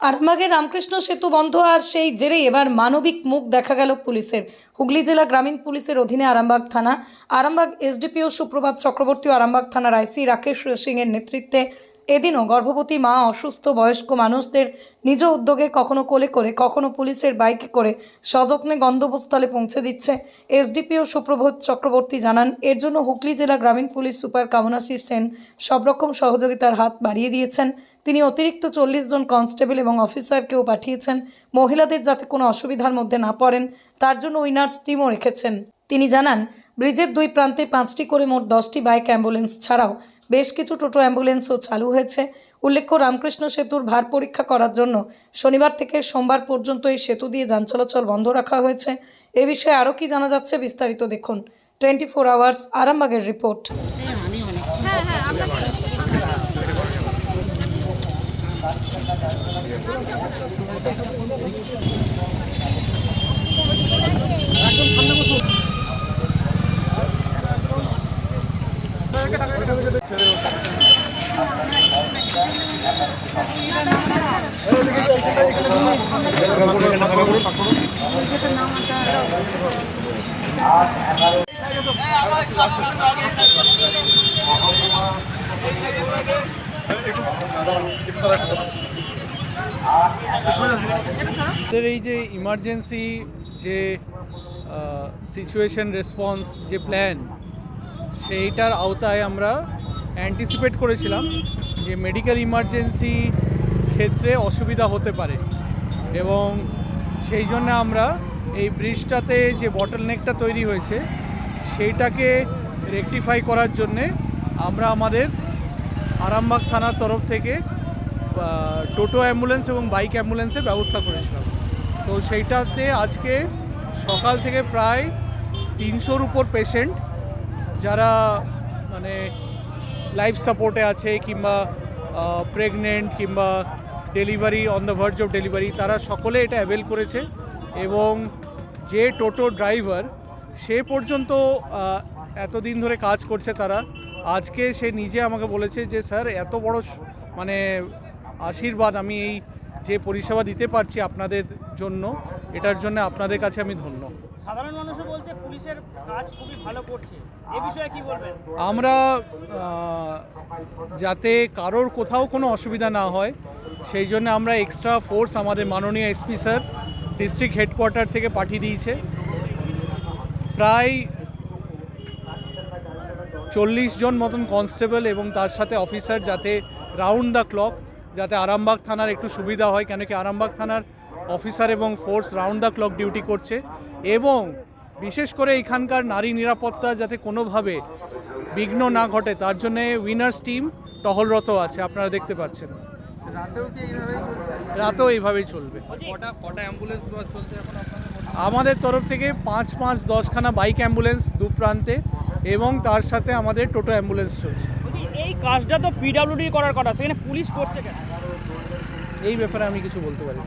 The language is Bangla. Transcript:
আরামবাগের রামকৃষ্ণ সেতু বন্ধ আর সেই জেরেই এবার মানবিক মুখ দেখা গেল পুলিশের। হুগলি জেলা গ্রামীণ পুলিশের অধীনে আরামবাগ থানা। আরামবাগ এসডিপিও সুপ্রভাত চক্রবর্তী আরামবাগ থানার আইসি রাকেশ সিংয়ের নেতৃত্বে এদিনও গর্ভবতী মা, অসুস্থ বয়স্ক মানুষদের নিজ উদ্যোগে কখনো কোলে করে, কখনো পুলিশের বাইকে করে সযত্নে গন্তব্যস্থলে পৌঁছে দিচ্ছে এসডিপিও সুপ্রভাত চক্রবর্তী জানান, এর জন্য হুগলি জেলা গ্রামীণ পুলিশ সুপার কামনাশিস সেন সব রকম সহযোগিতার হাত বাড়িয়ে দিয়েছেন। তিনি অতিরিক্ত চল্লিশ জন কনস্টেবল এবং অফিসারকেও পাঠিয়েছেন। মহিলাদের যাতে কোনো অসুবিধার মধ্যে না পড়েন, তার জন্য উইনার্স টিমও রেখেছেন। তিনি জানান ব্রিজের দুই প্রান্তে পাঁচটি করে মোট দশটি বাইক অ্যাম্বুলেন্স ছাড়াও বেশ কিছু টোটো অ্যাম্বুলেন্সও চালু হয়েছে। উল্লেখ্য, রামকৃষ্ণ সেতুর ভার পরীক্ষা করার জন্য শনিবার থেকে সোমবার পর্যন্ত এই সেতু দিয়ে যান চলাচল বন্ধ রাখা হয়েছে। এ বিষয়ে আরও কি জানা যাচ্ছে বিস্তারিত দেখুন। টোয়েন্টি ফোর আওয়ার্স, আরামবাগের রিপোর্ট। হ্যাঁ হ্যাঁ আপনাকে আমাদের এই যে ইমার্জেন্সি যে সিচুয়েশন রেসপন্স যে প্ল্যান সেইটার আওতায় আমরা অ্যান্টিসিপেট করেছিলাম যে মেডিকেল ইমার্জেন্সি ক্ষেত্রে অসুবিধা হতে পারে। এবং সেই জন্য আমরা এই ব্রিজটাতে যে বটল নেকটা তৈরি হয়েছে, সেইটাকে রেকটিফাই করার জন্যে আমরা আমাদের আরামবাগ থানার তরফ থেকে টোটো অ্যাম্বুলেন্স এবং বাইক অ্যাম্বুলেন্সের ব্যবস্থা করেছিলাম। তো সেইটাতে আজকে সকাল থেকে প্রায় তিনশোর উপর পেশেন্ট যারা মানে লাইফ সাপোর্টে আছে, কিংবা প্রেগনেন্ট কিংবা delivery on the verge of delivery তারা সকলে এটা অ্যাভেল করেছে এবং যে টোটো ড্রাইভার সে পর্যন্ত এতদিন ধরে কাজ করছে তারা। আজকে সে নিজে আমাকে বলেছে যে, স্যার, এত বড় মানে আশীর্বাদ আমি এই যে পরিষেবা দিতে পারছি আপনাদের জন্য, এটার জন্য আপনাদের কাছে আমি ধন্য। সাধারণ মানুষও বলছে পুলিশের কাজ খুবই ভালো করছে। এ বিষয়ে কি বলবেন? আমরা যাতে কারোর কোথাও কোনো অসুবিধা না হয়, সেই জন্য আমরা এক্সট্রা ফোর্স আমাদের মাননীয় এসপি স্যার ডিস্ট্রিক্ট হেডকোয়ার্টার থেকে পাঠিয়ে দিয়েছে। প্রায় চল্লিশ জন মতন কনস্টেবল এবং তার সাথে অফিসার যাতে রাউন্ড দ্য ক্লক যাতে আরামবাগ থানার একটু সুবিধা হয়, কেন কি আরামবাগ থানার অফিসার এবং force round the clock duty করছে এবং বিশেষ করে এখানকার নারী নিরাপত্তা যাতে কোনোভাবে বিঘ্ন না ঘটে তার জন্যে উইনার্স টিম টহলরত আছে আপনারা দেখতে পাচ্ছেন। রাতেও এইভাবেই চলবে? আমাদের তরফ থেকে পাঁচ পাঁচ দশখানা বাইক অ্যাম্বুলেন্স দু প্রান্তে এবং তার সাথে আমাদের টোটো অ্যাম্বুলেন্স চলছে। এই কাজটা তো পিডাব্লিউডি করার কথা সেখানে পুলিশ করছে কেন? এই ব্যাপারে আমি কিছু বলতে পারি না।